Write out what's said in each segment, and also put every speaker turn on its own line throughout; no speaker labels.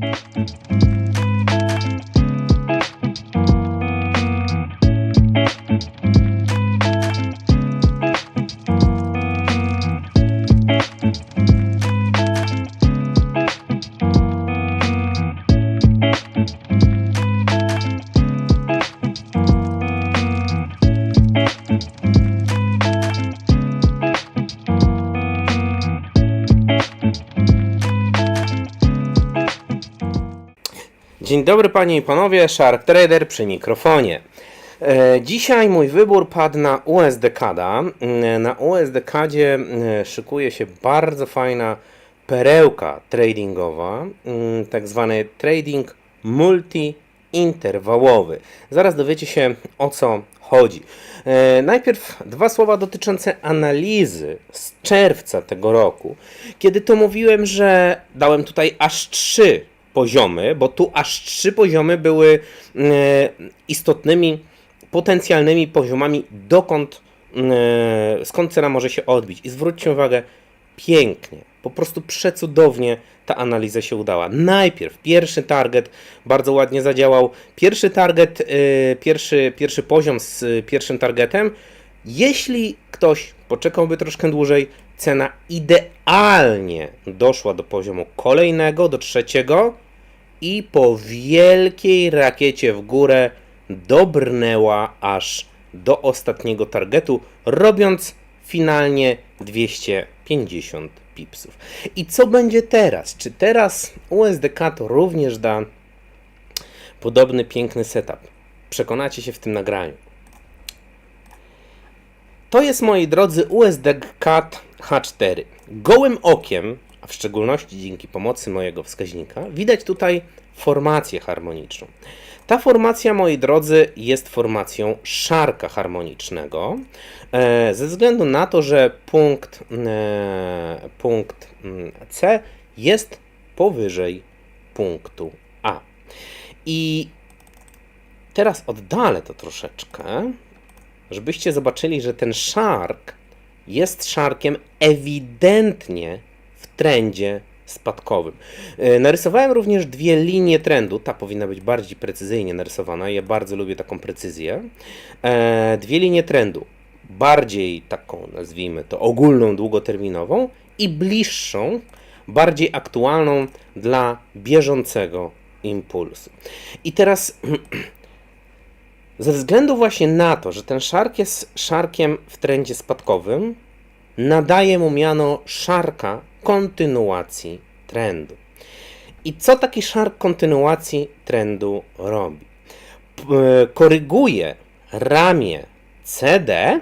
Thank you. Dzień dobry panie i panowie, Shark Trader przy mikrofonie. E, Dzisiaj mój wybór padł na USDCADa. E, Na USDCAdzie e, szykuje się bardzo fajna perełka tradingowa, tak zwany trading multi-interwałowy. Zaraz dowiecie się o co chodzi. Najpierw dwa słowa dotyczące analizy z czerwca tego roku, kiedy to mówiłem, że dałem tutaj aż trzy poziomy, bo tu aż trzy poziomy były e, istotnymi, potencjalnymi poziomami, dokąd, e, skąd cena może się odbić. I zwróćcie uwagę, pięknie, po prostu przecudownie ta analiza się udała. Najpierw pierwszy target bardzo ładnie zadziałał. Pierwszy target, e, pierwszy, pierwszy poziom z pierwszym targetem. Jeśli ktoś poczekałby troszkę dłużej, cena idealnie doszła do poziomu kolejnego, do trzeciego i po wielkiej rakiecie w górę dobrnęła aż do ostatniego targetu, robiąc finalnie 250 pipsów. I co będzie teraz? Czy teraz USDK to również da podobny piękny setup? Przekonacie się w tym nagraniu. To jest, moi drodzy, USDCAD H4. Gołym okiem, a w szczególności dzięki pomocy mojego wskaźnika, widać tutaj formację harmoniczną. Ta formacja, moi drodzy, jest formacją szarka harmonicznego, e, ze względu na to, że punkt, e, punkt mm, C jest powyżej punktu A. I teraz oddalę to troszeczkę, żebyście zobaczyli, że ten szark jest szarkiem ewidentnie w trendzie spadkowym. E, Narysowałem również dwie linie trendu. Ta powinna być bardziej precyzyjnie narysowana. Ja bardzo lubię taką precyzję. E, Dwie linie trendu. Bardziej taką, nazwijmy to, ogólną, długoterminową i bliższą, bardziej aktualną dla bieżącego impulsu. I teraz Ze względu właśnie na to, że ten szark jest szarkiem w trendzie spadkowym, nadaje mu miano szarka kontynuacji trendu. I co taki szark kontynuacji trendu robi? E, koryguje ramię CD.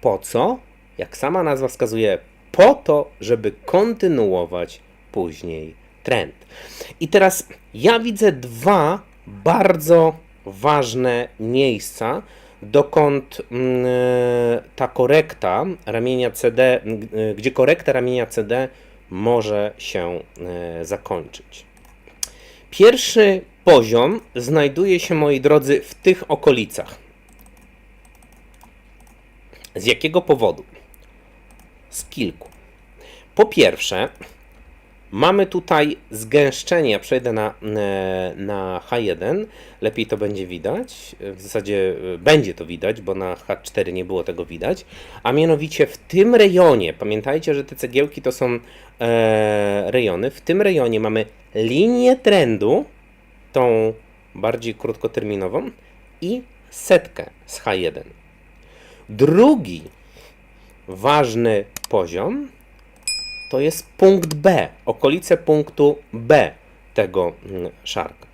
Po co? Jak sama nazwa wskazuje, po to, żeby kontynuować później trend. I teraz ja widzę dwa bardzo ważne miejsca, dokąd mm, e, ta korekta ramienia CD, e, gdzie korekta ramienia CD może się e, zakończyć. Pierwszy poziom znajduje się, moi drodzy, w tych okolicach. Z jakiego powodu? Z kilku. Po pierwsze, Mamy tutaj zgęszczenie, ja przejdę na, e, na H1, lepiej to będzie widać, w zasadzie e, będzie to widać, bo na H4 nie było tego widać, a mianowicie w tym rejonie, pamiętajcie, że te cegiełki to są e, rejony, w tym rejonie mamy linię trendu, tą bardziej krótkoterminową i setkę z H1. Drugi ważny poziom to jest punkt B, okolice punktu B tego mm, szarka.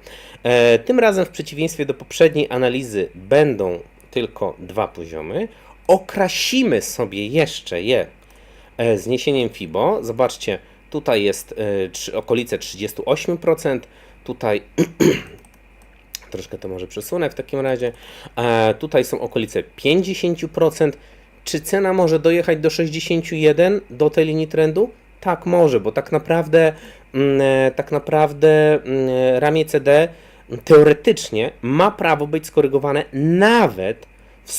E, tym razem, w przeciwieństwie do poprzedniej analizy, będą tylko dwa poziomy. Okrasimy sobie jeszcze je e, zniesieniem FIBO. Zobaczcie, tutaj jest e, okolice 38%, tutaj troszkę to może przesunę w takim razie. Tutaj są okolice 50%. Czy cena może dojechać do 61 do tej linii trendu? Tak może, bo tak naprawdę mm, e, tak naprawdę mm, e, ramię CD teoretycznie ma prawo być skorygowane nawet w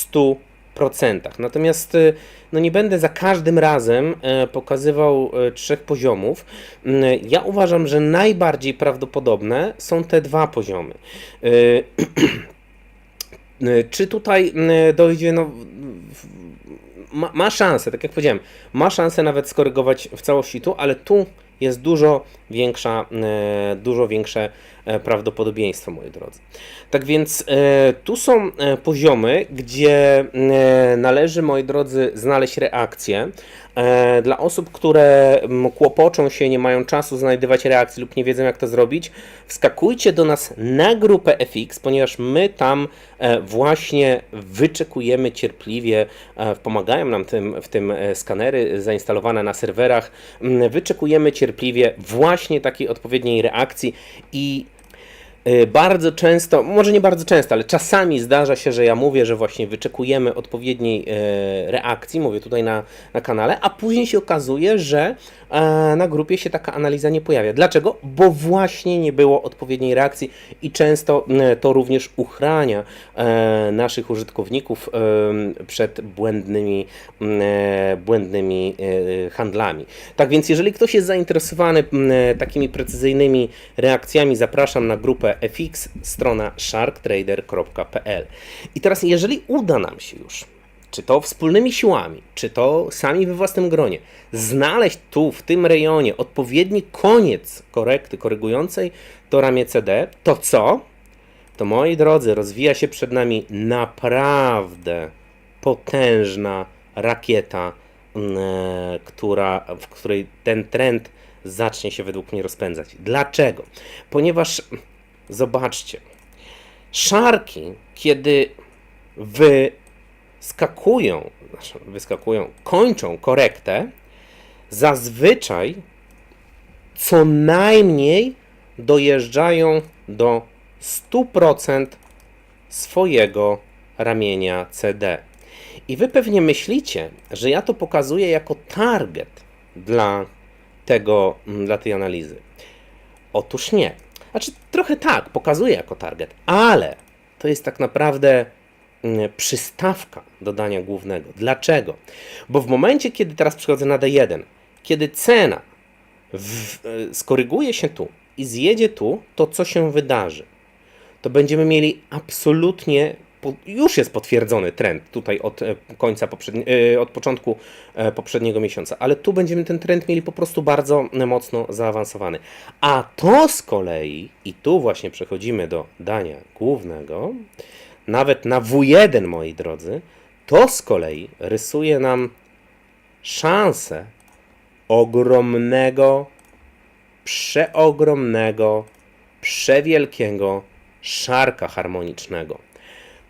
procentach. Natomiast y, no nie będę za każdym razem e, pokazywał e, trzech poziomów. Mm, Ja uważam, że najbardziej prawdopodobne są te dwa poziomy. Y, y, Czy tutaj y, dojdzie, no, ma, ma szansę, tak jak powiedziałem, ma szansę nawet skorygować w całości tu, ale tu jest dużo większa, e, dużo większe prawdopodobieństwo, moi drodzy. Tak więc e, tu są e, poziomy, gdzie e, należy, moi drodzy, znaleźć reakcję. E, Dla osób, które kłopoczą się, nie mają czasu znajdywać reakcji lub nie wiedzą, jak to zrobić, wskakujcie do nas na grupę FX, ponieważ my tam e, właśnie wyczekujemy cierpliwie, e, pomagają nam tym, w tym e, skanery zainstalowane na serwerach, wyczekujemy cierpliwie właśnie takiej odpowiedniej reakcji i Bardzo często, może nie bardzo często, ale czasami zdarza się, że ja mówię, że właśnie wyczekujemy odpowiedniej e, reakcji, mówię tutaj na, na kanale, a później się okazuje, że e, na grupie się taka analiza nie pojawia. Dlaczego? Bo właśnie nie było odpowiedniej reakcji i często to również uchrania e, naszych użytkowników e, przed błędnymi, błędnymi handlami. Tak więc, jeżeli ktoś jest zainteresowany takimi precyzyjnymi reakcjami, zapraszam na grupę FX, strona sharktrader.pl. I teraz, jeżeli uda nam się już, czy to wspólnymi siłami, czy to sami we własnym gronie, znaleźć tu, w tym rejonie, odpowiedni koniec korekty korygującej to ramię CD, to co? To moi drodzy, rozwija się przed nami naprawdę potężna rakieta, mm, e, która, w której ten trend zacznie się według mnie rozpędzać. Dlaczego? Ponieważ zobaczcie, szarki, kiedy wyskakują, znaczy wyskakują, kończą korektę, zazwyczaj co najmniej dojeżdżają do 100% swojego ramienia CD. I wy pewnie myślicie, że ja to pokazuję jako target dla tego, mm, dla tej analizy. Otóż nie. Znaczy, trochę tak, pokazuję jako target, ale to jest tak naprawdę mm, przystawka do dania głównego. Dlaczego? Bo w momencie, kiedy teraz przechodzę na D1, kiedy cena w, e, skoryguje się tu i zjedzie tu, to co się wydarzy? To będziemy mieli absolutnie, już jest potwierdzony trend tutaj od e, końca e, od początku e, poprzedniego miesiąca, ale tu będziemy ten trend mieli po prostu bardzo mocno zaawansowany. A to z kolei, i tu właśnie przechodzimy do dania głównego, nawet na W1, moi drodzy, to z kolei rysuje nam szansę ogromnego, przeogromnego, przewielkiego szarka harmonicznego.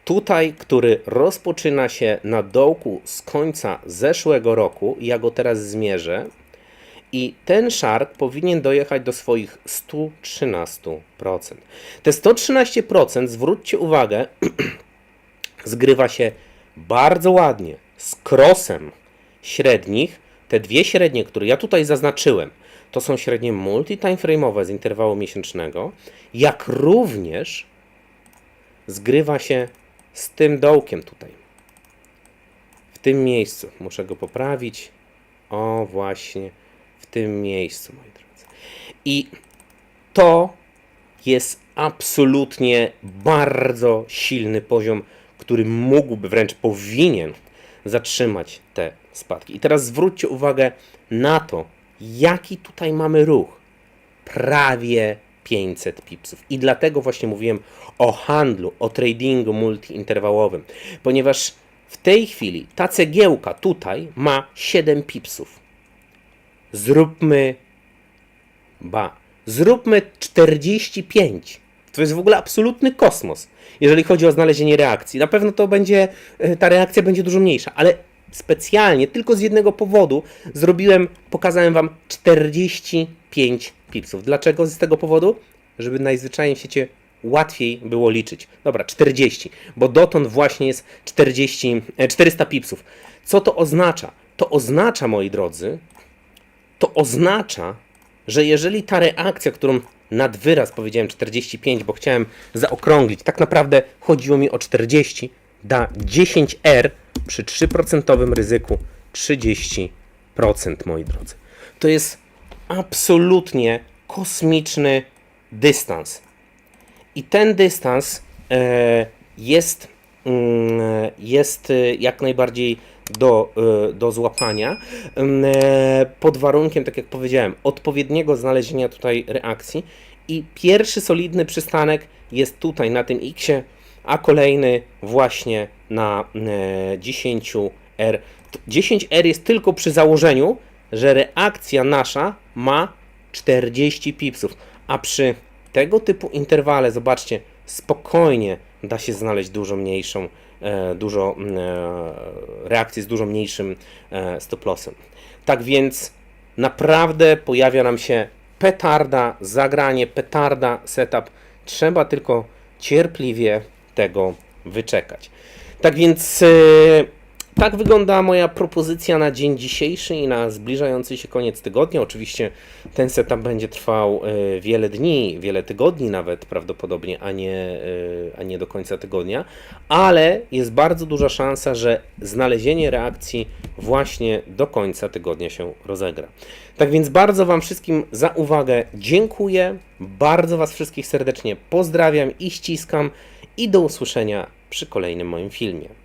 Tutaj, który rozpoczyna się na dołku z końca zeszłego roku, ja go teraz zmierzę, i ten szark powinien dojechać do swoich 113%. Te 113%, zwróćcie uwagę, zgrywa się bardzo ładnie z krosem średnich. Te dwie średnie, które ja tutaj zaznaczyłem, to są średnie multi-timeframe'owe z interwału miesięcznego, jak również zgrywa się z tym dołkiem tutaj. W tym miejscu. Muszę go poprawić. O, właśnie w tym miejscu, moi drodzy. I to jest absolutnie bardzo silny poziom, który mógłby, wręcz powinien zatrzymać te spadki. I teraz zwróćcie uwagę na to, jaki tutaj mamy ruch. Prawie 500 pipsów. I dlatego właśnie mówiłem o handlu, o tradingu multiinterwałowym, ponieważ w tej chwili ta cegiełka tutaj ma 7 pipsów. Zróbmy Ba, zróbmy 45. To jest w ogóle absolutny kosmos, jeżeli chodzi o znalezienie reakcji. Na pewno to będzie, e, ta reakcja będzie dużo mniejsza, ale specjalnie, tylko z jednego powodu zrobiłem, pokazałem Wam 45 pipsów. Dlaczego? Z tego powodu, żeby najzwyczajniej w świecie łatwiej było liczyć. Dobra, 40, bo dotąd właśnie jest 40, e, 400 pipsów. Co to oznacza? To oznacza, moi drodzy, to oznacza, że jeżeli ta reakcja, którą nad wyraz powiedziałem 45, bo chciałem zaokrąglić, tak naprawdę chodziło mi o 40, da 10R przy 3% ryzyku 30%, moi drodzy. To jest absolutnie kosmiczny dystans. I ten dystans e, jest, mm, jest e, jak najbardziej do, e, do złapania, mm, e, pod warunkiem, tak jak powiedziałem, odpowiedniego znalezienia tutaj reakcji. I pierwszy solidny przystanek jest tutaj na tym X, a kolejny właśnie na e, 10R. 10R jest tylko przy założeniu, że reakcja nasza ma 40 pipsów, a przy tego typu interwale, zobaczcie, spokojnie da się znaleźć dużo mniejszą, e, dużo e, reakcję z dużo mniejszym stop lossem. Tak więc naprawdę pojawia nam się petarda, zagranie, petarda, setup. Trzeba tylko cierpliwie tego wyczekać. Tak więc e, tak wygląda moja propozycja na dzień dzisiejszy i na zbliżający się koniec tygodnia. Oczywiście ten setup będzie trwał e, wiele dni, wiele tygodni nawet prawdopodobnie, a nie, e, a nie do końca tygodnia, ale jest bardzo duża szansa, że znalezienie reakcji właśnie do końca tygodnia się rozegra. Tak więc bardzo Wam wszystkim za uwagę dziękuję, bardzo Was wszystkich serdecznie pozdrawiam i ściskam i do usłyszenia przy kolejnym moim filmie.